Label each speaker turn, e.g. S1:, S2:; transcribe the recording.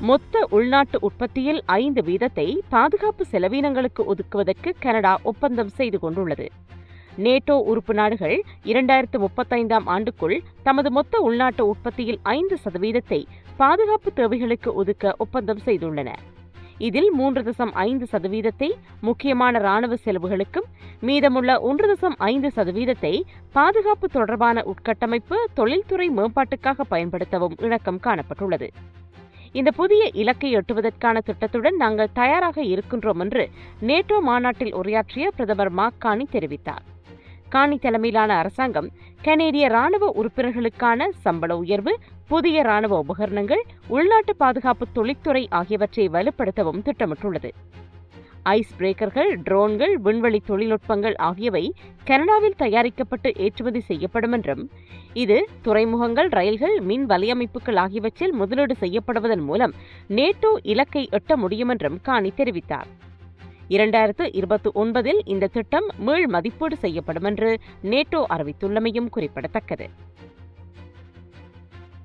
S1: மொத்த உள்நாட்டு உற்பத்தியில் ஐந்து வீதத்தை பாதுகாப்பு செலவீனங்களுக்கு ஒதுக்குவதற்கு கனடா ஒப்பந்தம் செய்து கொண்டுள்ளது. நேட்டோ உறுப்பு நாடுகள் இரண்டாயிரத்து முப்பத்தைந்தாம் ஆண்டுக்குள் தமது மொத்த உள்நாட்டு உற்பத்தியில் ஐந்து சதவீதத்தை பாதுகாப்பு தேவைகளுக்கு ஒதுக்க ஒப்பந்தம் செய்துள்ளன. இதில் மூன்று தசம் ஐந்து சதவீதத்தை முக்கியமான ராணுவ செலவுகளுக்கும் மீதமுள்ள ஒன்று தசம் ஐந்து சதவீதத்தை பாதுகாப்பு தொடர்பான உட்கட்டமைப்பு தொழில்துறை மேம்பாட்டுக்காக பயன்படுத்தவும் இணக்கம் காணப்பட்டுள்ளது. இந்த புதிய இலக்கை எட்டுவதற்கான திட்டத்துடன் நாங்கள் தயாராக இருக்கின்றோம் என்று நேட்டோ மாநாட்டில் உரையாற்றிய பிரதமர் மாக் கானி தெரிவித்தார். காணி தலைமையிலான அரசாங்கம் கனேடிய ராணுவ உறுப்பினர்களுக்கான சம்பள உயர்வு புதிய ராணுவ உபகரணங்கள் உள்நாட்டு பாதுகாப்பு தொழிற்துறை ஆகியவற்றை வலுப்படுத்தவும் திட்டமிட்டுள்ளது. ஐஸ் பிரேக்கர்கள் ட்ரோன்கள் விண்வெளி தொழில்நுட்பங்கள் ஆகியவை கனடாவில் தயாரிக்கப்பட்டு ஏற்றுமதி செய்யப்படும் என்றும் இது துறைமுகங்கள் ரயில்கள் மின் வலையமைப்புகள் ஆகியவற்றில் முதலீடு செய்யப்படுவதன் மூலம் நேட்டோ இலக்கை எட்ட முடியும் என்றும் காணி தெரிவித்தார். இரண்டாயிரத்து இருபத்தி ஒன்பதில் இந்த திட்டம் மீள் மதிப்பீடு செய்யப்படும் என்று நேட்டோ அறிவித்துள்ளமையும் குறிப்பிடத்தக்கது.